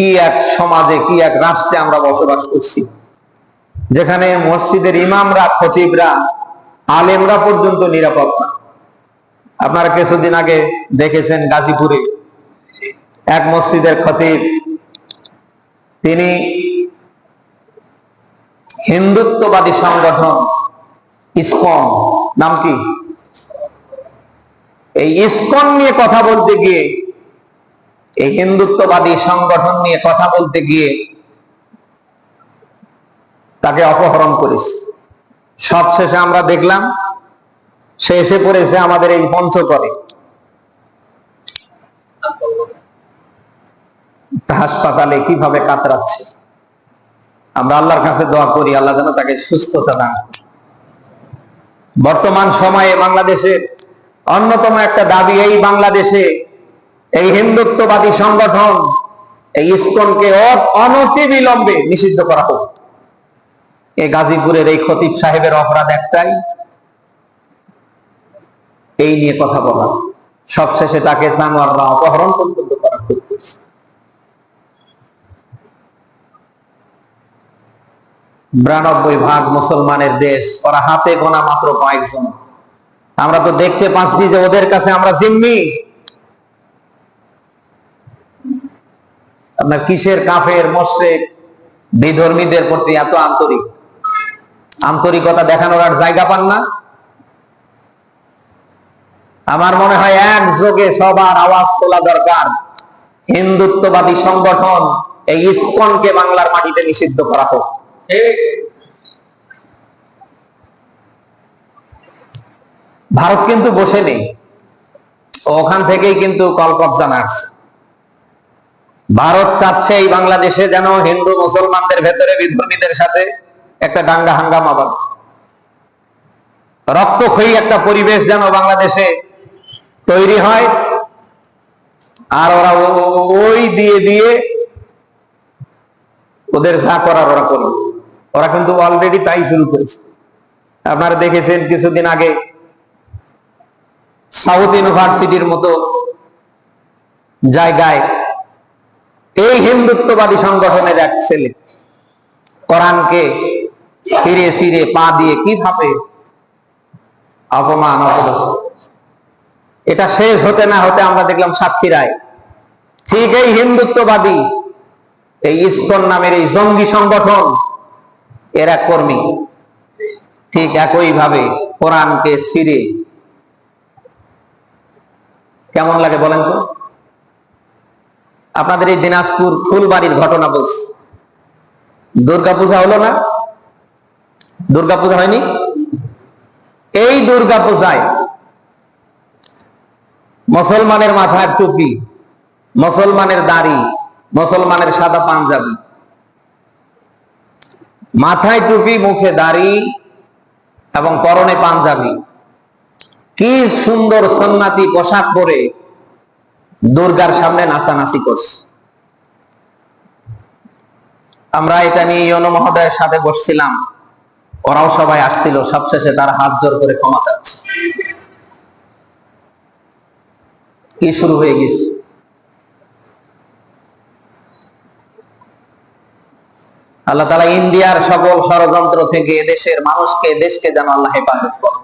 কি এক সমাজে, কি এক রাষ্ট্রে আমরা বসবাস করছি? যেখানে মসজিদের ইমামরা, খতিবরা, আলেমরা পর্যন্ত নিরাপদ না। আপনারা কিছুদিন আগে দেখেছেন গাজীপুরে এক মসজিদের খতিব, তিনি হিন্দুত্ববাদী সংগঠন ইসকন, নাম কি? এই ইসকন নিয়ে কথা বলতে গিয়ে এই হিন্দুত্ববাদী সংগঠন নিয়ে কথা বলতে গিয়ে তাকে অপহরণ করেছে। সবশেষে আমরা দেখলাম, সে এসে পড়েছে আমাদের এই পঞ্চকরে হাসপাতালে কীভাবে কাতরাচ্ছে? আমরা আল্লাহর কাছে দোয়া করি, আল্লাহ যেন তাকে সুস্থতা দান বর্তমান সময়ে বাংলাদেশের অন্যতম একটা দাবি, এই বাংলাদেশে এই হিন্দুত্ববাদী সংগঠন এই ইসকনকে অনতি বিলম্বে নিষিদ্ধ করা হোক। এই গাজীপুরের এই খতিব সাহেবের অপরাধ একটাই। এই নিয়ে কথা বলা। সবশেষে তাকে জানোয়াররা অপহরণ পর্যন্ত করা খুব বিরানব্বই ভাগ মুসলমানের দেশ, ওরা হাতে গোনা মাত্র কয়েকজন। আমরা তো দেখতে পাচ্ছি যে ওদের কাছে আমরা জিম্মি। আপনার কিসের কাফের মোশরেক বিধর্মীদের প্রতি এত আন্তরিক? আন্তরিকতা দেখানোর আর জায়গা পান না? আমার মনে হয় একযোগে সবার আওয়াজ তোলা দরকার। হিন্দুত্ববাদী সংগঠন এই ইসকনকে বাংলার মাটিতে নিষিদ্ধ করা হোক। ভারত কিন্তু বসে নেই ওখান থেকেই কিন্তু কলকবজা নাড়ছে ভারত চাচ্ছে এই বাংলাদেশে যেন হিন্দু মুসলমানদের ভেতরে বিধর্মীদের সাথে একটা দাঙ্গা হাঙ্গামা বাড়ে রক্তক্ষয়ী একটা পরিবেশ যেন বাংলাদেশে তৈরি হয়। আর ওরা ওই দিয়ে দিয়ে ওদের যা করার ওরা করবে ওরা কিন্তু অলরেডি তাই শুরু করেছে। আপনারা দেখেছেন কিছুদিন আগে সাউথ ইউনিভার্সিটির মতো জায়গায় এই হিন্দুত্ববাদী সংগঠনের এক ছেলে কোরআনকে ফিরে ফিরে পা দিয়ে কীভাবে অপমান এটা শেষ হতে না হতে আমরা দেখলাম সাক্ষী রায়। ঠিক এই হিন্দুত্ববাদী, এই ইসকন নামের এই জঙ্গি সংগঠন, এরা কর্মী। ঠিক একই ভাবে কোরআনকে সিরে কেমন লাগে বলেন তো? আপনাদের এই দিনাজপুর ফুলবাড়ির ঘটনা বলছি। দুর্গাপূজা হলো না? দুর্গাপূজা হয়নি? এই দুর্গাপূজায় মুসলমানের মাথায় টুপি, মুসলমানের দাড়ি, মুসলমানের সাদা পাঞ্জাবি, মাথায় টুপি, মুখে দাড়ি এবং পরনে পাঞ্জাবি। কি সুন্দর সন্ন্যাতি পোশাক পরে দুর্গার সামনে নাচানাচি করছে। আমরা এটা নিয়ে ইয়নো মহোদয়ের সাথে বসছিলাম। ওরাও সবাই আসছিল, সবশেষে তারা হাত জোর করে ক্ষমা চাচ্ছে। কি শুরু হয়ে গেছে? আল্লাহ তালা ইন্ডিয়ার সকল ষড়যন্ত্র থেকে এদেশের মানুষকে, দেশকে যেন আল্লাহ হেফাজত করে